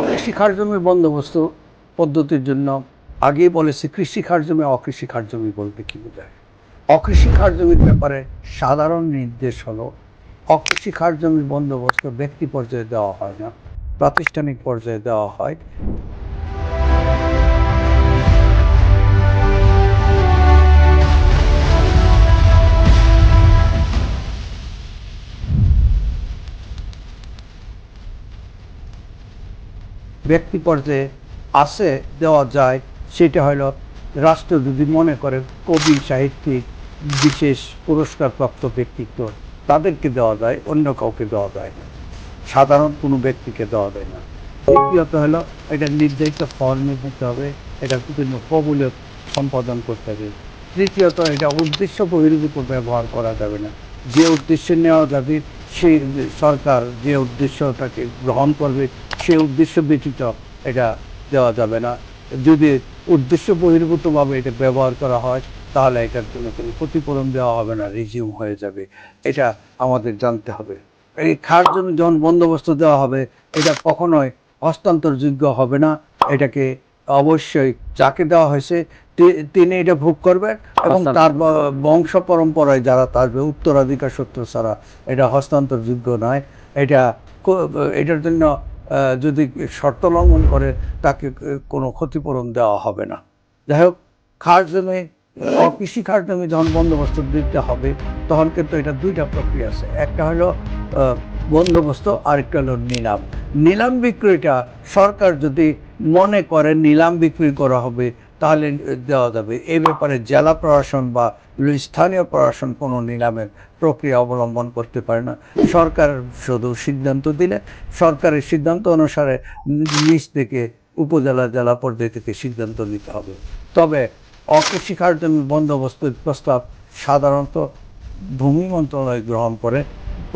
অকৃষি জমির বন্দোবস্ত পদ্ধতির জন্য আগে বলেছে, কৃষি খার জমি অকৃষি কার্যমী বলতে কি বোঝায়? অকৃষি কার্যমীর ব্যাপারে সাধারণ নির্দেশ হলো, অকৃষি জমির বন্দোবস্ত ব্যক্তি পর্যায়ে দেওয়া হয় না, প্রাতিষ্ঠানিক পর্যায়ে দেওয়া হয়। ব্যক্তি পর্যায়ে আছে দেওয়া যায়। সেটা হলো রাষ্ট্র যদি মনে করে কবি, সাহিত্যিক, বিশেষ পুরস্কারপ্রাপ্ত ব্যক্তিত্ব, তাদেরকে দেওয়া যায়, অন্য কাউকে দেওয়া যায় না। সাধারণ কোনো ব্যক্তিকে দেওয়া যায় না। দ্বিতীয়ত হলো, এটা নির্ধারিত ফর্মে দিতে হবে, এটা বিভিন্ন কবুলত সম্পাদন করতে হবে। তৃতীয়ত, এটা উদ্দেশ্য বহির্ভূত ব্যবহার করা যাবে না। যে উদ্দেশ্যে নেওয়া যাবে সেই সরকার যে উদ্দেশ্যটাকে গ্রহণ করবে সেই উদ্দেশ্য ব্যতীত এটা দেওয়া যাবে না। যদি উদ্দেশ্য বহির্ভূতভাবে এটা ব্যবহার করা হয়, তাহলে এটার জন্য কোনো ক্ষতিপূরণ দেওয়া হবে না, রিজিউম হয়ে যাবে। এটা আমাদের জানতে হবে। এই খার জন্য যখন বন্দোবস্ত দেওয়া হবে, এটা কখনোই হস্তান্তরযোগ্য হবে না। এটাকে অবশ্যই যাকে দেওয়া হয়েছে তিনি এটা ভোগ করবেন এবং তার বংশ পরম্পরায় যারা তার উত্তরাধিকার সূত্র ছাড়া এটা হস্তান্তরযোগ্য নয়। এটা এটার জন্য যদি শর্ত লঙ্ঘন করে তাকে কোনো ক্ষতিপূরণ দেওয়া হবে না। যাই হোক খার জমি কৃষি খার জমি যখন বন্দোবস্ত দিতে হবে তখন কিন্তু এটা দুইটা প্রক্রিয়া আছে। একটা হলো আহ, বন্দোবস্ত আরেকটা হলো নিলাম। নিলাম বিক্রিটা সরকার যদি মনে করে নিলাম বিক্রি করা হবে, তাহলে দেওয়া যাবে। এ ব্যাপারে জেলা প্রশাসন বা স্থানীয় প্রশাসন কোনো নিলামের প্রক্রিয়া অবলম্বন করতে পারে না। সরকার শুধু সিদ্ধান্ত দিলে, সরকারের সিদ্ধান্ত অনুসারে নিচ থেকে উপজেলা, জেলা পর্যায় থেকে সিদ্ধান্ত নিতে হবে। তবে অকৃষি খার জমি বন্দোবস্তের প্রস্তাব সাধারণত ভূমি মন্ত্রণালয় গ্রহণ করে।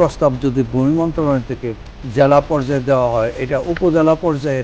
প্রস্তাব যদি ভূমি মন্ত্রণালয় থেকে জেলা পর্যায়ে দেওয়া হয় এটা উপজেলা পর্যায়ে